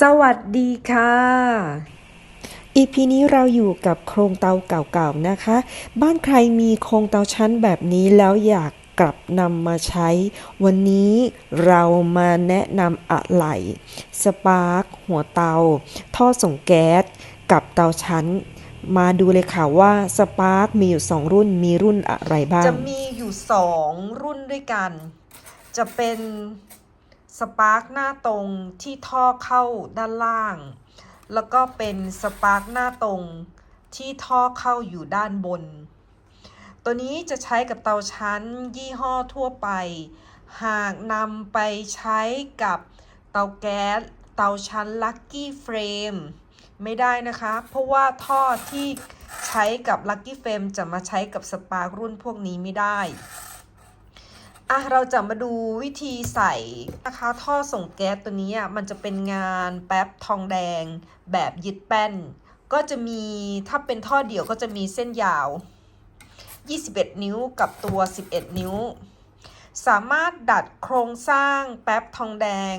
สวัสดีค่ะ EP นี้เราอยู่กับโครงเตาเก่าๆนะคะ บ้านใครมีโครงเตาชั้นแบบนี้แล้วอยากกลับนำมาใช้ วันนี้เรามาแนะนำอะไหล่สปาร์คหัวเตา ท่อส่งแก๊ส กับเตาชั้น มาดูเลยค่ะว่าสปาร์คมีอยู่ 2 รุ่นมีรุ่นอะไรบ้าง จะมีอยู่สองรุ่นด้วยกัน จะเป็น สปาร์กหน้าตรงที่ท่อเข้าด้านล่าง แล้วก็เป็นสปาร์กหน้าตรงที่ท่อเข้าอยู่ด้านบน ตัวนี้จะใช้กับเตาชั้นยี่ห้อทั่วไป หากนำไปใช้กับเตาแก๊สเตาชั้น Lucky Frame ไม่ได้นะคะ เพราะว่าท่อที่ใช้กับ Lucky Frame จะมาใช้กับสปาร์กรุ่นพวกนี้ไม่ได้ อะเราจะมาดูวิธีใส่นะคะท่อส่งแก๊สตัวนี้อะมันจะเป็นงานแป๊บทองแดงแบบยึดแป้น ก็จะมีถ้าเป็นท่อเดี่ยวก็จะมีเส้นยาว 21 นิ้วกับตัว 11 นิ้ว สามารถดัดโครงสร้างแป๊บทองแดง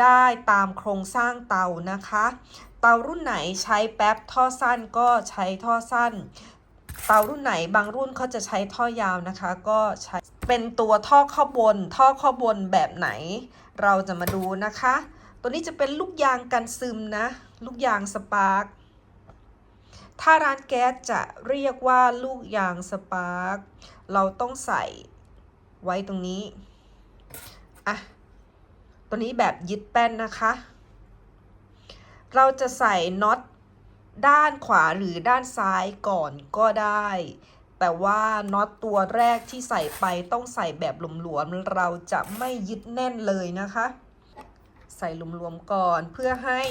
ได้ตามโครงสร้างเตานะคะ เตารุ่นไหนใช้แป๊บท่อสั้นก็ใช้ท่อสั้น เตารุ่นไหนบางรุ่นเขาจะใช้ท่อยาวนะคะ ก็ใช้เป็นตัวท่อข้อบน ท่อข้อบนแบบไหน เราจะมาดูนะคะ ตัวนี้จะเป็นลูกยางกันซึมนะ ลูกยางสปาร์คถ้าร้านแก๊สจะเรียกว่าลูกยางสปาร์คเราต้องใส่ไว้ตรงนี้อะตัวนี้แบบยึดแป้นนะคะ เราจะใส่น็อต ด้านขวาหรือด้านซ้ายก่อนก็ได้ แต่ว่าน็อตตัวแรกที่ใส่ไปต้องใส่แบบหลวมๆเราจะไม่ยึดแน่นเลยนะคะ ใส่หลวมๆก่อนเพื่อให้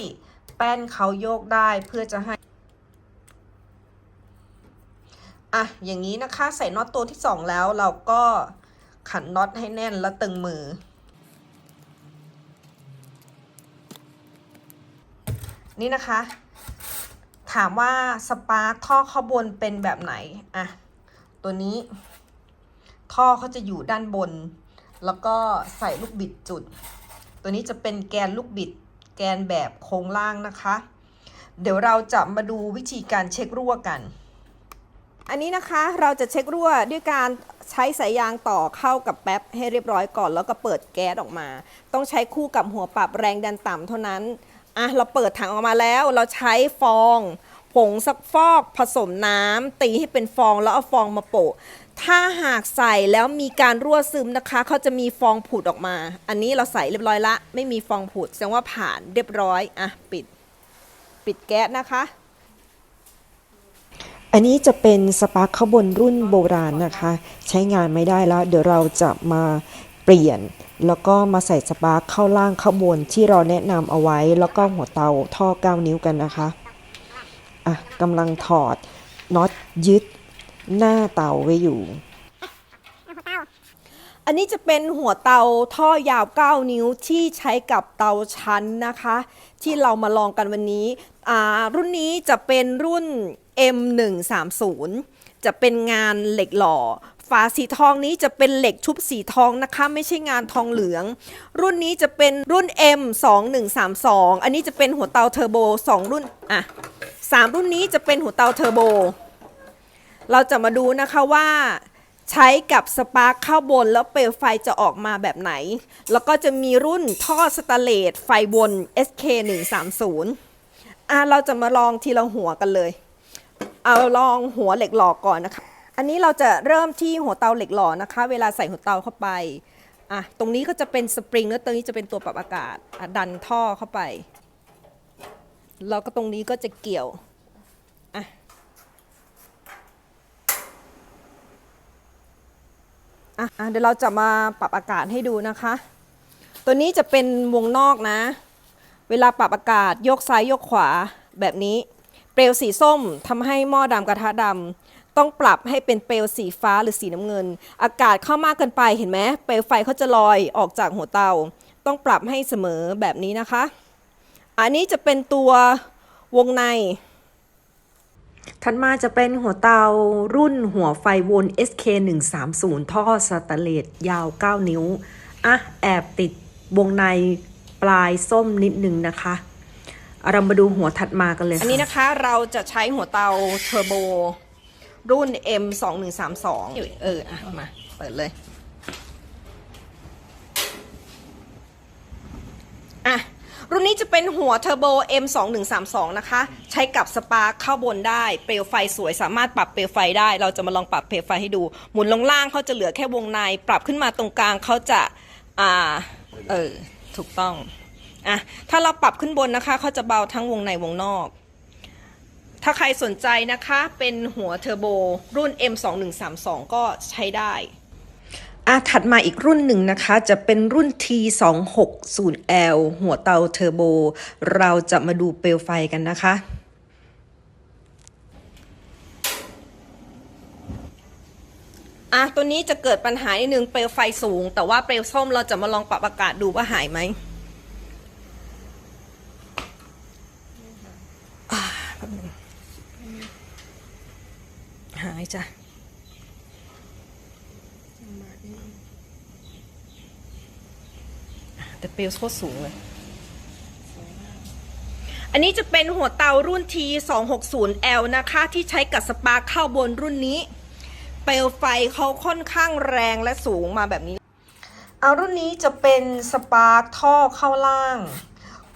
แป้นเขาโยกได้เพื่อจะให้อะอย่างนี้นะคะใส่น็อตตัวที่สองแล้วเราก็ขันน็อตให้แน่นแล้วตึงมือ นี่นะคะ ถามว่าสปาร์คท่อข้างบนเป็นแบบไหนอะตัวนี้ ท่อเขาจะอยู่ด้านบน แล้วก็ใส่ลูกบิดจุด ตัวนี้จะเป็นแกนลูกบิด แกนแบบโครงล่างนะคะ เดี๋ยวเราจะมาดูวิธีการเช็ครั่วกัน อันนี้นะคะเราจะเช็ครั่วด้วยการใช้สายยางต่อเข้ากับแป๊บให้เรียบร้อยก่อน แล้วก็เปิดแก๊สออกมา ต้องใช้คู่กับหัวปรับแรงดันต่ำเท่านั้น อะเราเปิดถังออกมาแล้ว เราใช้ฟองผงซักฟอกผสมน้ำตีให้เป็นฟองแล้วเอาฟองมาโปะ ถ้าหากใส่แล้วมีการรั่วซึมนะคะเขาจะมีฟองผุดออกมา อันนี้เราใส่เรียบร้อยละ ไม่มีฟองผุดแสดงว่าผ่านเรียบร้อยอะปิด ปิดแก๊สนะคะ อันนี้จะเป็นสปาร์คข้างบนรุ่นโบราณนะคะ ใช้งานไม่ได้แล้ว เดี๋ยวเราจะมาเปลี่ยน แล้วก็มาใส่สปาร์คเข้าล่างเข้าบนที่เราแนะนำเอาไว้ แล้วก็หัวเตาท่อ 9 นิ้วกันนะคะอะกำลังถอดน็อตยึดหน้าเตาไว้อยู่ อันนี้จะเป็นหัวเตาท่อยาว 9 นิ้วที่ใช้กับเตาชั้นนะคะ ที่เรามาลองกันวันนี้อ่ารุ่นนี้จะเป็นรุ่น M130 จะเป็นงานเหล็กหล่อ ฝาสีทองนี้จะเป็นเหล็กชุบสีทองนะคะ ไม่ใช่งานทองเหลือง รุ่นนี้จะเป็นรุ่น M2132 อันนี้จะเป็นหัวเตาเทอร์โบ 2 รุ่นอะสามรุ่นนี้จะเป็นหัวเตาเทอร์โบ เราจะมาดูนะคะว่าใช้กับสปาร์คเข้าบนแล้วเปลวไฟจะออกมาแบบไหน แล้วก็จะมีรุ่นท่อสตนเลสไฟบน SK130 อะเราจะมาลองทีละหัวกันเลย เอาลองหัวเหล็กหล่อก่อนนะคะ อันนี้เราจะเริ่มที่หัวเตาเหล็กหล่อนะคะ เวลาใส่หัวเตาเข้าไปอะตรงนี้ก็จะเป็นสปริงแล้วตรงนี้จะเป็นตัวปรับอากาศดันท่อเข้าไป แล้วก็ตรงนี้ก็จะเกี่ยวอะอะอะเดี๋ยวเราจะมาปรับอากาศให้ดูนะคะ ตัวนี้จะเป็นวงนอกนะ เวลาปรับอากาศยกซ้ายยกขวาแบบนี้ เปลวสีส้มทำให้หม้อดำกระทะดำ ต้องปรับให้เป็นเปลวสีฟ้าหรือสีน้ำเงิน อากาศเข้ามากเกินไปเห็นไหมเปลวไฟเขาจะลอยออกจากหัวเตา ต้องปรับให้เสมอแบบนี้นะคะ อันนี้จะเป็นตัววงใน ถัดมาจะเป็นหัวเตารุ่นหัวไฟวน SK130 ท่อสแตนเลสยาว 9 นิ้ว อะ แอบติดวงในปลายส้มนิดนึงนะคะเอาเรามาดูหัวถัดมากันเลย อันนี้นะคะเราจะใช้หัวเตาเทอร์โบ รุ่น M 2 1 3 2เอออะมา เปิดเลย อะ รุ่นนี้จะเป็นหัวเทอร์โบ M 2 1 3 2นะคะ ใช้กับสปาร์คเข้าบนได้ เปลวไฟสวยสามารถปรับเปลวไฟได้ เราจะมาลองปรับเปลวไฟให้ดู หมุนลงล่างเขาจะเหลือแค่วงใน ปรับขึ้นมาตรงกลางเขาจะ อ่า เออ ถูกต้อง อะ ถ้าเราปรับขึ้นบนนะคะเขาจะเบาทั้งวงในวงนอก ถ้าใครสนใจนะคะเป็นหัวเทอร์โบรุ่น M2132 ก็ใช้ได้อะถัดมาอีกรุ่นหนึ่งนะคะ จะเป็นรุ่น T260L หัวเตาเทอร์โบ เราจะมาดูเปลวไฟกันนะคะอะตัวนี้จะเกิดปัญหานิดนึงเปลวไฟสูง แต่ว่าเปลวส้มเราจะมาลองปรับอากาศดูว่าหายไหมอ่าแป๊บนึงหายจ้ะ แต่เปลวโคตรสูงเลย อันนี้จะเป็นหัวเตารุ่น T260L นะคะ ที่ใช้กับสปาเข้าบนรุ่นนี้ เปลวไฟเขาค่อนข้างแรงและสูงมาแบบนี้ เอารุ่นนี้จะเป็นสปาท่อเข้าล่าง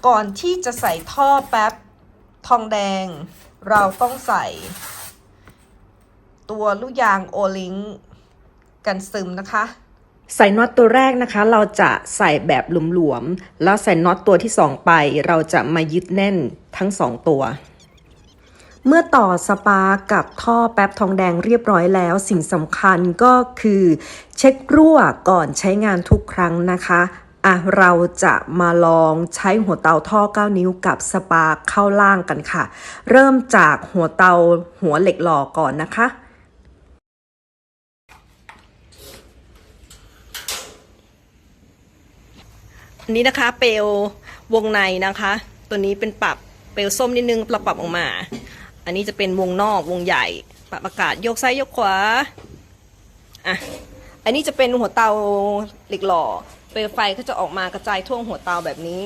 ก่อนที่จะใส่ท่อแป๊บทองแดง เราต้องใส่ ตัวลูกยางโอลิง กันซึมนะคะ ใส่น็อตตัวแรกนะคะ เราจะใส่แบบหลวมๆแล้วใส่น็อตตัวที่2ไป เราจะมายึดแน่นทั้ง2ตัว เมื่อต่อสปากับท่อแป๊บทองแดงเรียบร้อยแล้ว สิ่งสำคัญก็คือ เช็ครั่วก่อนใช้งานทุกครั้งนะคะอะเราจะมาลองใช้หัวเตาท่อ 9 นิ้วกับสปาเข้าล่างกันค่ะ เริ่มจากหัวเตาหัวเหล็กหล่อก่อนนะคะ นนี้นะคะ เปลววงในนะคะ ตัวนี้เป็นปรับเปลวส้มนิดนึงเราปรับออกมา อันนี้จะเป็นวงนอกวงใหญ่ ปรับอากาศยกซ้ายยกขวาอะอันนี้จะเป็นหัวเตาเหล็กหล่อ เปลวไฟก็จะออกมากระจายทั่วหัวเตาแบบนี้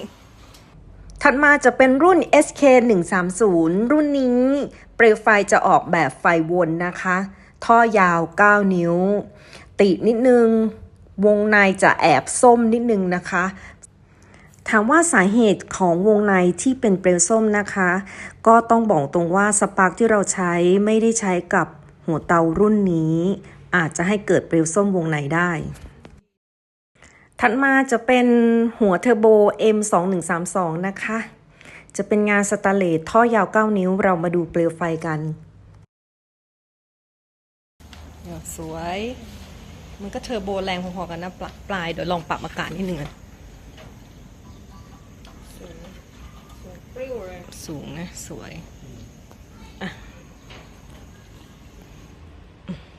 ถัดมาจะเป็นรุ่น SK 1 3 0รุ่นนี้ เปลวไฟจะออกแบบไฟวนนะคะ ท่อยาว 9 นิ้ว ติดนิดนึงวงในจะแอบส้มนิดนึงนะคะ ถามว่าสาเหตุของวงในที่เป็นเปลวส้มนะคะ ก็ต้องบอกตรงว่าสปาร์กที่เราใช้ไม่ได้ใช้กับหัวเตารุ่นนี้ อาจจะให้เกิดเปลวส้มวงในได้ ถัดมาจะเป็นหัวเทอร์โบ M2132 นะคะ จะเป็นงานสแตนเลสท่อยาว 9 นิ้วเรามาดูเปลวไฟกันสวย มันก็เทอร์โบแรงพอๆกันนะปลายเดี๋ยวลองปรับอากาศนิดนึงอะ สูงนะสวยอะ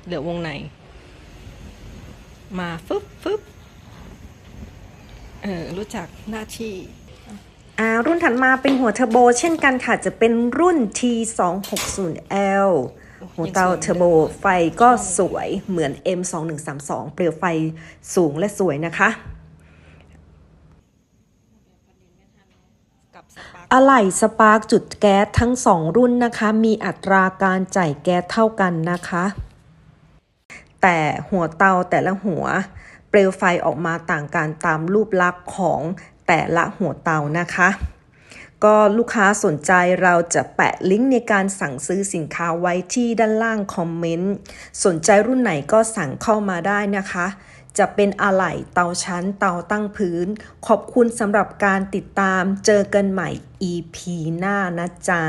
เหลือวงใน มาฟึบฟึบเออรู้จักหน้าที่อ่ารุ่นถัดมาเป็นหัวเทอร์โบ เช่นกันค่ะ จะเป็นรุ่น T260L หัวเตาเทอร์โบไฟก็สวยเหมือน M2132 เปลวไฟสูงและสวยนะคะ กับสปาร์ค อะไหล่สปาร์กจุดแก๊สทั้ง2รุ่นนะคะ มีอัตราการจ่ายแก๊สเท่ากันนะคะ แต่หัวเตาแต่ละหัว เปลวไฟออกมาต่างกันตามรูปลักษณ์ของแต่ละหัวเตานะคะ ก็ลูกค้าสนใจเราจะแปะลิงก์ในการสั่งซื้อสินค้าไว้ที่ด้านล่างคอมเมนต์ สนใจรุ่นไหนก็สั่งเข้ามาได้นะคะ จะเป็นอะไหล่เตาชั้นเตาตั้งพื้น ขอบคุณสำหรับการติดตามเจอกันใหม่ EP หน้านะจ๊ะ